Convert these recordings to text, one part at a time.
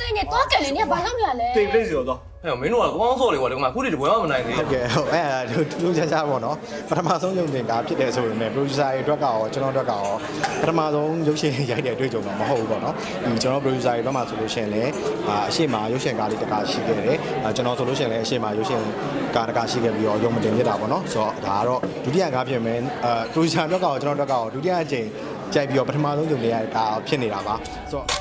တဲ့နဲ့တော့ကန်လေနေဘာလုပ်နေရလဲတိတ်လေးစီတော့ဟဲ့မင်းတို့ကကောင်းစော်လေကွာဒီမှာခုတည်းတပွဲမှမနိုင်သေးဟုတ်ကဲ့ဟုတ်အဲ့ဒါထူးထူးခြားခြားပေါ့နော်ပထမဆုံးရုံတင်ကားဖြစ်တယ်ဆိုရင်လည်း producer တွေအတွက်ကရောကျွန်တော်အတွက်ကရောပထမဆုံးရုပ်ရှင်ရိုက်တဲ့အတွေ့အကြုံတော့မဟုတ်ဘူးပေါ့နော်ဒီကျွန်တော် producer တွေဘက်မှာဆိုလို့ရှိရင်လည်းအာအရှိမရုပ်ရှင်ကားလေးတစ်ကားရှိခဲ့တယ်အာကျွန်တော်ဆိုလို့ရှိရင်လည်းအရှိမရုပ်ရှင်ကားတစ်ကားရှိခဲ့ပြီးတော့ရုံမတင်ဖြစ်တာပေါ့နော်ဆိုတော့ဒါကတော့ဒုတိယကားဖြစ်မယ်အာ producer အတွက်ကရောကျွန်တော်အတွက်ကရောဒုတိယအကြိမ်ကြိုက်ပြီးတော့ပထမဆုံးရုံတင်ရတဲ့ကားဖြစ်နေတာပါဆိုတော့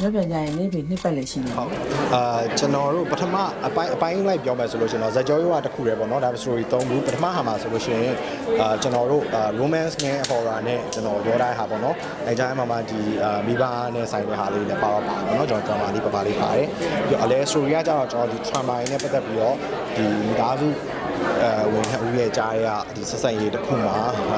ညပြန်ကြရင်နေပြီနှစ်ပတ်လည်းရှိနေဟုတ်အာကျွန်တော်တို့ပထမအပိုင်းအပိုင်းလိုက်ပြောမယ်ဆိုလို့ကျွန်တော်ဇက်ကြောရောကတစ်ခုတည်းပေါ့နော်ဒါ story 3ခုပထမဟာမှာဆိုလို့ရှိရင်အာကျွန်တော်တို့အာ romance နဲ့ horror နဲ့ကျွန်တော်ပြောတဲ့ဟာပေါ့နော်အဲကြားမှာမှဒီအာမိဘနဲ့ဆိုင်တဲ့ဟာလေးလည်းပါပါပါပေါ့နော်ကျွန်တော် drama လေးပါပါလေးပါတယ်ပြီးတော့အလဲ story ကကြတော့ကျွန်တော်ဒီ trauma ရင်းနဲ့ပတ်သက်ပြီးတော့ဒီမိသားစု အဲဝင်ထဦးရဲ့ကြားရဒီဆက်ဆက်ရေးတစ်ခုမှာ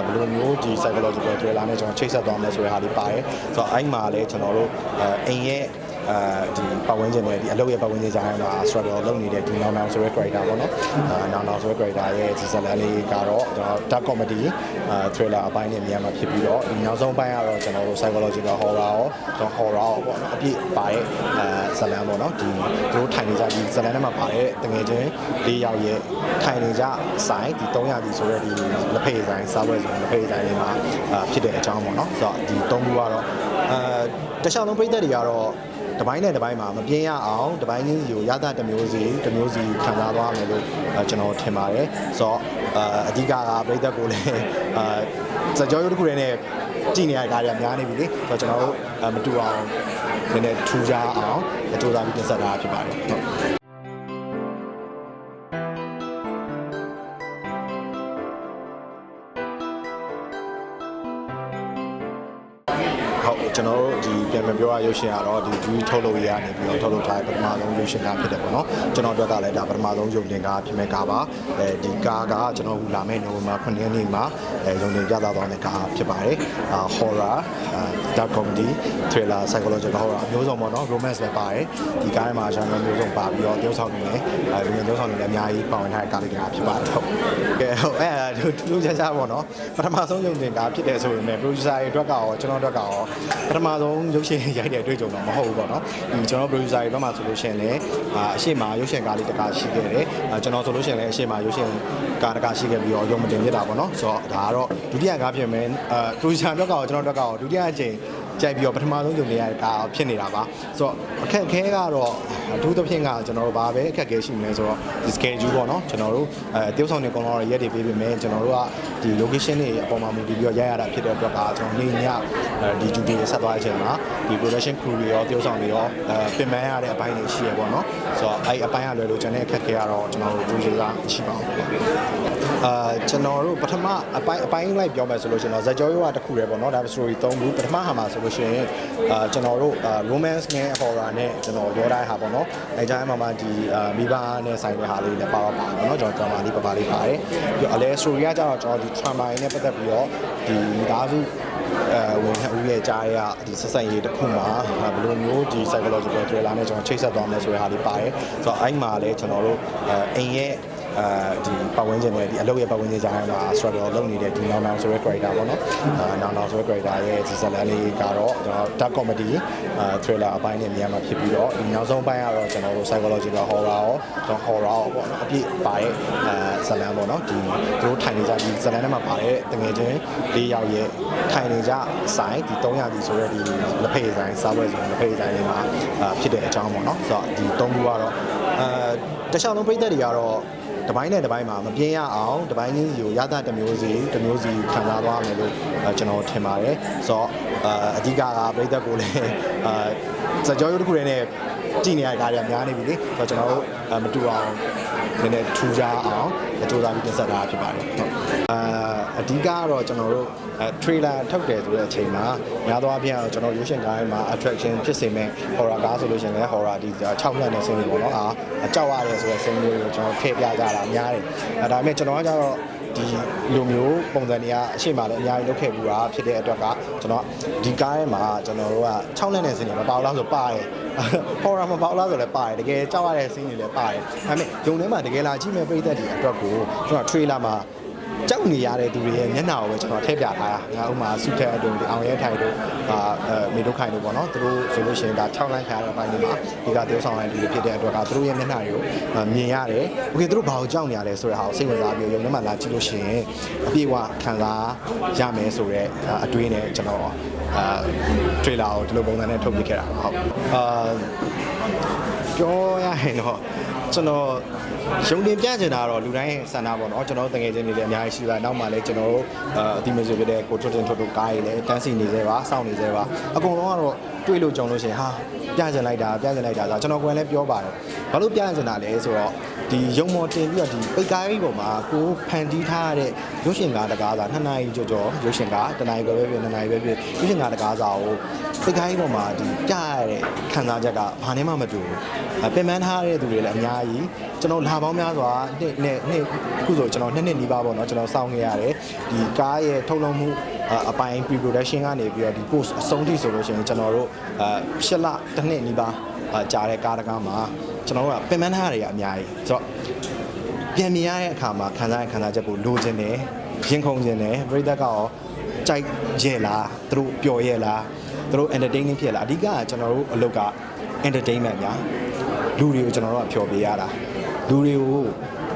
ဘယ်လိုမျိုးဒီ psychological thriller နဲ့ကျွန်တော်ချိတ်ဆက်သွားမယ်ဆိုတဲ့ဟာလေးပါတယ်ဆိုတော့အဲ့မှာလည်းကျွန်တော်တို့အဲအိမ်ရဲ့ အဲဒီပတ်ဝန်းကျင်နဲ့ဒီအလုပ်ရဲ့ပတ်ဝန်းကျင်ကြားမှာ struggle လုပ်နေတဲ့ဒီနောင်နောင်ဆိုတဲ့ character ပေါ့နော်အာနောင်နောင်ဆိုတဲ့ character ရဲ့ဒီဇာတ်လမ်းလေးကတော့ကျွန်တော် dark comedy အာ thriller အပိုင်းနဲ့မြန်မှာဖြစ်ပြီးတော့ဒီနောက်ဆုံးပိုင်းကတော့ကျွန်တော်တို့ psychological horror ရောကျွန်တော် horror ရောပေါ့နော်အပြည့်ပါတဲ့အာဇာတ်လမ်းပေါ့နော်ဒီတို့ထိုင်နေကြဒီဇာတ်လမ်းထဲမှာပါတဲ့တငယ်ချင်း၄ယောက်ရဲ့ထိုင်နေကြဆိုင်ဒီ300ဒီဆိုတဲ့ဒီလက်ဖေးဆိုင်စားပွဲဆိုလက်ဖေးဆိုင်လေးမှာအာဖြစ်တဲ့အကြောင်းပေါ့နော်ဆိုတော့ဒီ၃ခုကတော့အာ တခြားလုံးပြည့်တဲ့တွေကတော့တပိုင်းနဲ့တပိုင်းမှာမပြင်းရအောင်တပိုင်းချင်းစီကိုရသတစ်မျိုးစီတစ်မျိုးစီခံစားသွားမယ်လို့အဲကျွန်တော်ထင်ပါတယ်ဆိုတော့အာအဓိကကပြိသက်ကိုလည်းအာစကြောရိုးတစ်ခုတည်းနဲ့ကြည်နေရတဲ့ကားတွေကများနေပြီလေဆိုတော့ကျွန်တော်တို့အာမတူအောင်နည်းနည်းထူးခြားအောင်အကြိုးစားပြီးတင်ဆက်တာဖြစ်ပါတယ်ဟုတ် တ်ကျွန်တော်တို့ဒီပြန်ပြန်ပြောရရုပ်ရှင်ကတော့ဒီဒီထုတ်လုပ်ရနေပြီးတော့ထုတ်လုပ်ထားတဲ့ပထမဆုံးရုပ်ရှင်ကားဖြစ်တယ်ပေါ့နော်ကျွန်တော်အတွက်ကလည်းဒါပထမဆုံးရုပ်တင်ကားဖြစ်မဲ့ကားပါအဲဒီကားကကျွန်တော်လာမယ့်နိုဝင်ဘာ9ရက်နေ့မှာအဲရုံတင်ပြသသွားမယ့်ကားဖြစ်ပါတယ်အာ horror အာ dark comedy thriller psychological horror မျိုးစုံပေါ့နော် romance ပဲပါတယ်ဒီကားထဲမှာ genre မျိုးစုံပါပြီးတော့တယောက်ဆောင်နေတယ်အဲဒီမျိုးဆောင်နေလည်းအများကြီးပါဝင်ထားတဲ့ကားလေးကားဖြစ်ပါတယ်ဟုတ်ကဲဟုတ်အဲ့ဒါထူးထူးခြားခြားပေါ့နော်ပထမဆုံးရုံတင်ကားဖြစ်တယ်ဆိုရင်လည်း producer တွေအတွက်ကရောကျွန်တော်အတွက်ကရောပထမဆုံးရုပ်ရှင်ရိုက်တဲ့အတွေ့အကြုံတော့မဟုတ်ဘူးပေါ့နော်ဒီကျွန်တော် producer တွေဘက်မှာဆိုလို့ရှိရင်လည်းအာအရှိမရုပ်ရှင်ကားလေးတစ်ကားရှိခဲ့တယ်အာကျွန်တော်ဆိုလို့ရှိရင်လည်းအရှိမရုပ်ရှင်ကားတစ်ကားရှိခဲ့ပြီးတော့ရုံမတင်ဖြစ်တာပေါ့နော်ဆိုတော့ဒါကတော့ဒုတိယကားဖြစ်မယ်အာ producer အတွက်ကရောကျွန်တော်အတွက်ကရောဒုတိယအကြိမ် ကြိုက်ပြီးတော့ပထမဆုံးကြုံနေရတဲ့ကားဖြစ်နေတာပါဆိုတော့အခက်အခဲကတော့အထူးသဖြင့်ကကျွန်တော်တို့ဘာပဲအခက်အခဲရှိမလဲဆိုတော့ဒီ schedule ပေါ့နော်ကျွန်တော်တို့အဲတယောက်ဆောင်နေကောင်တော့ရက်တွေပေးပေးမယ်ကျွန်တော်တို့ကဒီ location တွေအပေါ်မှာမူတည်ပြီးတော့ရိုက်ရတာဖြစ်တဲ့အတွက်ကကျွန်တော်နေညအဲဒီ duty တွေဆက်သွားတဲ့အချိန်မှာဒီ production crew တွေရောတယောက်ဆောင်တွေရောအဲပြင်ပန်းရတဲ့အပိုင်းတွေရှိရပေါ့နော်ဆိုတော့အဲ့အပိုင်းကလွယ်လို့ကျွန်တော်အခက်အခဲကတော့ကျွန်တော်တို့ဒူးရီစားရှိပါဘူးအာကျွန်တော်တို့ပထမအပိုင်းအပိုင်းလိုက်ပြောမယ်ဆိုလို့ကျွန်တော်ဇက်ကြောရောကတစ်ခုတည်းပေါ့နော်ဒါ story 3ခုပထမဟာမှာဆိုလို့ရှိရင်အာကျွန်တော်တို့အာ romance နဲ့ horror နဲ့ကျွန်တော်ပြောတဲ့ဟာပေါ့နော်အဲကြားမှာမှဒီအာမိဘနဲ့ဆိုင်တဲ့ဟာလေးလည်းပါပါပါပေါ့နော်ကျွန်တော် drama လေးပါပါလေးပါတယ်ပြီးတော့အလဲ story ကကြတော့ကျွန်တော်ဒီ trauma ရင်းနဲ့ပတ်သက်ပြီးတော့ဒီမိသားစုအဲဝင်ထဦးရဲ့ကြားရဒီဆက်ဆက်ရေးတစ်ခုမှာဘယ်လိုမျိုးဒီ psychological thriller နဲ့ကျွန်တော်ချိတ်ဆက်သွားမယ်ဆိုတဲ့ဟာလေးပါတယ်ဆိုတော့အဲ့မှာလည်းကျွန်တော်တို့အဲအိမ်ရဲ့ အဲဒီပတ်ဝန်းကျင်နဲ့ဒီအလုပ်ရဲ့ပတ်ဝန်းကျင်ကြားမှာ struggle လုပ်နေတဲ့ဒီနောင်နောင်ဆိုတဲ့ character ပေါ့နော်အာနောင်နောင်ဆိုတဲ့ character ရဲ့ဒီဇာတ်လမ်းလေးကတော့ကျွန်တော် dark comedy အာ thriller အပိုင်းနဲ့မြန်မှာဖြစ်ပြီးတော့ဒီနောက်ဆုံးပိုင်းကတော့ကျွန်တော်တို့ psychological horror ရောကျွန်တော် horror ရောပေါ့နော်အပြည့်ပါတဲ့အာဇာတ်လမ်းပေါ့နော်ဒီတို့ထိုင်နေကြဒီဇာတ်လမ်းထဲမှာပါတဲ့တငယ်ချင်း၄ယောက်ရဲ့ထိုင်နေကြဆိုင်ဒီ300ဒီဆိုတဲ့ဒီလက်ဖေးဆိုင်စားပွဲဆိုလက်ဖေးဆိုင်လေးမှာအာဖြစ်တဲ့အကြောင်းပေါ့နော်ဆိုတော့ဒီ၃ခုကတော့အာတခြားလုံးပြည့်တဲ့တွေကတော့ တပိုင်းနဲ့တပိုင်းမှာမပြင်းရအောင်တပိုင်းချင်းစီကိုရသတစ်မျိုးစီတစ်မျိုးစီခံစားသွားမယ်လို့အဲကျွန်တော်ထင်ပါတယ်ဆိုတော့ အာအဓိကကပြိသက်ကိုလည်းအာစကြောရိုးတစ်ခုတည်းနဲ့ကြည်နေရတဲ့ကားတွေကများနေပြီလေဆိုတော့ကျွန်တော်တို့အာမတူအောင်နည်းနည်းထူးခြားအောင်အကြိုးစားပြီးတင်ဆက်တာဖြစ်ပါတယ်ဟုတ်အာအဓိကကတော့ကျွန်တော်တို့အဲ trailer ထုတ်တယ်ဆိုတဲ့အချိန်မှာများသောအားဖြင့်ကျွန်တော်ရုပ်ရှင်ကားထဲမှာ attraction ဖြစ်စေမဲ့ horror ကားဆိုလို့ရှိရင်လည်း horror ဒီ6လတဲ့ဆင်းတွေပေါ့နော်အာကြောက်ရတယ်ဆိုတဲ့ဆင်းမျိုးကိုကျွန်တော်ထည့်ပြကြတာများတယ်အဲဒါပေမဲ့ကျွန်တော်ကကြတော့ ဒီလိုမျိုးပုံစံတွေကအရှိမှလည်းအများကြီးလုပ်ခဲ့ဘူးတာဖြစ်တဲ့အတွက်ကကျွန်တော်ဒီကားထဲမှာကျွန်တော်တို့က6လက်နဲ့ဆင်းတွေမပါဘူးလားဆိုပါတယ် horror မပါဘူးလားဆိုလည်းပါတယ်တကယ်ကြောက်ရတဲ့ဆင်းတွေလည်းပါတယ်ဒါပေမဲ့ဂျုံထဲမှာတကယ်လာကြည့်မဲ့ပြိသက်တွေအတွက်ကိုကျွန်တော် trailer မှာ ကြောက်နေရတဲ့သူတွေရဲ့မျက်နှာကိုပဲကျွန်တော်ထည့်ပြထားတာငါဥမာစုထက်အတူဒီအောင်ရဲထိုင်တို့ဟာမေတို့ခိုင်တို့ပေါ့နော်သူတို့ဆိုလို့ရှိရင်ဒါ6လမ်းခါရတဲ့အပိုင်းတွေမှာဒီကတိုးဆောင်လိုက်ပြီးဖြစ်တဲ့အတွက်ကသူတို့ရဲ့မျက်နှာတွေကိုမြင်ရတယ်။ Okay သူတို့ဘာကိုကြောက်နေရလဲဆိုတဲ့ဟာကိုစိတ်ဝင်စားပြီးရုံထဲမှာလာကြည့်လို့ရှိရင်အပြည့်အဝခံစားရမယ်ဆိုတော့အတွင်းနဲ့ကျွန်တော်အာထရေလာကိုဒီလိုပုံစံနဲ့ထုတ်ပြခဲ့တာဟုတ်အာပြော ရရင်တော့ကျွန်တော်ရုံတင်ပြချင်တာတော့လူတိုင်းဆန္ဒပေါ့နော်ကျွန်တော်တငယ်ချင်းတွေလည်းအများကြီးရှိပါနောက်မှလည်းကျွန်တော်တို့အာအတိမဆိုပြတဲ့ကိုထွတ်တင်ထွတ်တို့ကားတွေလည်းတန်းစီနေသေးပါစောင့်နေသေးပါအကုန်လုံးကတော့တွေးလို့ကြုံလို့ရှိရင်ဟာ ပြချင်လိုက်တာပြချင်လိုက်တာဆိုတော့ကျွန်တော်ကိုယ်လည်းပြောပါတယ်ဘာလို့ပြချင်တာလဲဆိုတော့ဒီရုံမော်တင်ပြီးတော့ဒီပိတ်ကားကြီးပေါ်မှာကိုဖန်တီးထားတဲ့ရုပ်ရှင်ကားတကားစာ2နာရီကျော်ကျော်ရုပ်ရှင်ကား1နာရီပဲပဲ2နာရီပဲပဲရုပ်ရှင်ကားတကားစာကိုပိတ်ကားကြီးပေါ်မှာဒီပြရတဲ့ခံစားချက်ကဘာနဲ့မှမတူဘူးပင်ပန်းထားတဲ့သူတွေလည်းအများကြီးကျွန်တော်လာပေါင်းများစွာနှစ်နှစ်နှစ်အခုဆိုကျွန်တော်နှစ်နှစ်နီးပါးပေါ့နော်ကျွန်တော်စောင့်ခဲ့ရတယ်ဒီကားရဲ့ထုတ်လုပ်မှု အပိုင်း pre production ကနေပြီးတော့ဒီ post အဆုံးထိဆိုလို့ရှိရင်ကျွန်တော်တို့အဲရှစ်လတစ်နှစ်နီးပါးကြာတဲ့ကားတကားမှာကျွန်တော်တို့ကပင်ပန်းထားတွေကအများကြီးဆိုတော့ပြန်မြင်ရတဲ့အခါမှာခံစားရခံစားချက်ကိုလိုချင်တယ်ရင်ခုန်ချင်တယ်ပရိသတ်ကရောကြိုက်ရဲ့လားသူတို့ပျော်ရဲ့လားသူတို့ entertaining ဖြစ်လားအဓိကကကျွန်တော်တို့အလုပ်က entertainment ညာလူတွေကိုကျွန်တော်တို့ကဖျော်ပေးရတာလူတွေကို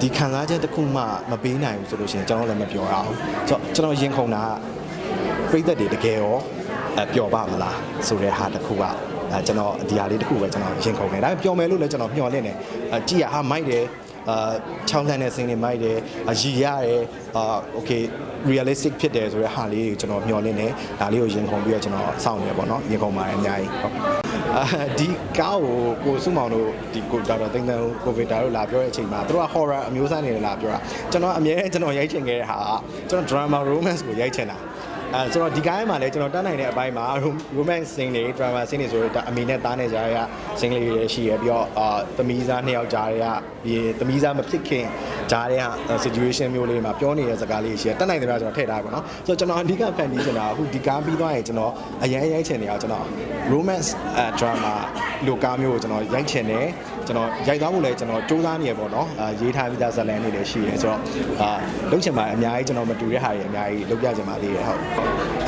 ဒီခံစားချက်တစ်ခုမှမပေးနိုင်ဘူးဆိုလို့ရှိရင်ကျွန်တော်လည်းမပြောရအောင်ဆိုတော့ကျွန်တော်ရင်ခုန်တာက ပြည်သက်တွေတကယ်ရောပျော်ပါမလားဆိုတဲ့ဟာတစ်ခုကအဲကျွန်တော်ဒီဟာလေးတစ်ခုပဲကျွန်တော်ရင်ခုန်တယ်ဒါပေမဲ့ပျော်မယ်လို့လည်းကျွန်တော်မျှော်လင့်တယ်ကြည်ရဟာမိုက်တယ်အာချောင်းလှန်တဲ့စင်တွေမိုက်တယ်ရည်ရတယ်အာ okay realistic ဖြစ်တယ်ဆိုတဲ့ဟာလေးကိုကျွန်တော်မျှော်လင့်တယ်ဒါလေးကိုရင်ခုန်ပြီးတော့ကျွန်တော်စောင့်နေပါတော့ရင်ခုန်ပါတယ်အများကြီးဟုတ်အာဒီကားကိုကိုစုမောင်တို့ဒီကိုဒေါက်တာသိန်းသန်းကိုဗစ်တာတို့လာပြောတဲ့အချိန်မှာသူတို့က horror အမျိုးအစားနေလာပြောတာကျွန်တော်အမြဲကျွန်တော်ရိုက်ချင်ခဲ့တဲ့ဟာကကျွန်တော် drama romance ကိုရိုက်ချင်တာ အဲဆိုတော့ဒီကားထဲမှာလည်းကျွန်တော်တတ်နိုင်တဲ့အပိုင်းမှာ romance scene တွေ drama scene တွေဆိုတော့အမေနဲ့သားနဲ့ကြားရ scene လေးတွေရှိရပြီးတော့အာသမီးသားနှစ်ယောက်ကြားရပြီးသမီးသားမဖြစ်ခင်ကြားရ situation မျိုးလေးမှာပြောနေတဲ့စကားလေးရှိရတတ်နိုင်တယ်များကျွန်တော်ထည့်ထားပါတော့ဆိုတော့ကျွန်တော်အဓိကဖန်တီးချင်တာအခုဒီကားပြီးသွားရင်ကျွန်တော်အရင်ရိုက်ချင်နေတာကျွန်တော် romance drama လိုကားမျိုးကိုကျွန်တော်ရိုက်ချင်တယ်ကျွန်တော်ရိုက်သွားဖို့လည်းကျွန်တော်စူးစမ်းနေရပေါ့နော်အာရေးထားပြီးသားဇာတ်လမ်းတွေလည်းရှိရဲဆိုတော့အာလုပ်ချင်ပါအများကြီးကျွန်တော်မတူတဲ့ဟာတွေအများကြီးလုပ်ပြချင်ပါသေးတယ်ဟုတ်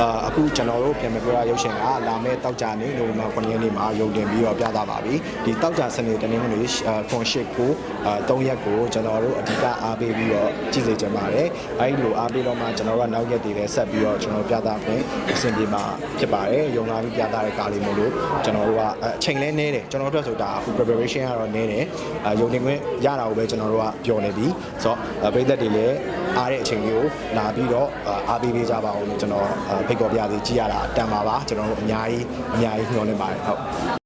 အာအခုကျွန်တော်တို့ပြန်မပြောရရုပ်ရှင်ကလာမဲ့တောက်ကြနေနိုဝင်ဘာ9ရက်နေ့မှာရုံတင်ပြီးတော့ပြသပါပြီဒီတောက်ကြစနေတနင်္ဂနွေကွန်ရှစ်ကိုအာ3ရက်ကိုကျွန်တော်တို့အဓိကအားပေးပြီးတော့ကြည့်စေချင်ပါတယ်အဲဒီလိုအားပေးတော့မှကျွန်တော်တို့ကနောက်ရက်တွေလည်းဆက်ပြီးတော့ကျွန်တော်ပြသခွင့်အဆင်ပြေမှာဖြစ်ပါတယ်ရုံလာပြီးပြသတဲ့ကားလေးမို့လို့ကျွန်တော်တို့ကအချိန်လဲနေတယ်ကျွန်တော်တို့အတွက်ဆိုတာအခု preparation ကတော့နေတယ်အာရုံတင်ခွင့်ရတာကိုပဲကျွန်တော်တို့ကပြောနေပြီဆိုတော့ပြည်သက်တွေလည်း အားတဲ့အချိန်လေးကိုလာပြီးတော့အားပေးပေးကြပါအောင်လို့ကျွန်တော်ဖိတ်ခေါ်ပြစီကြည့်ရတာအတန်ပါပါကျွန်တော်တို့အများကြီးအများကြီးညှော်နေပါတယ်ဟုတ်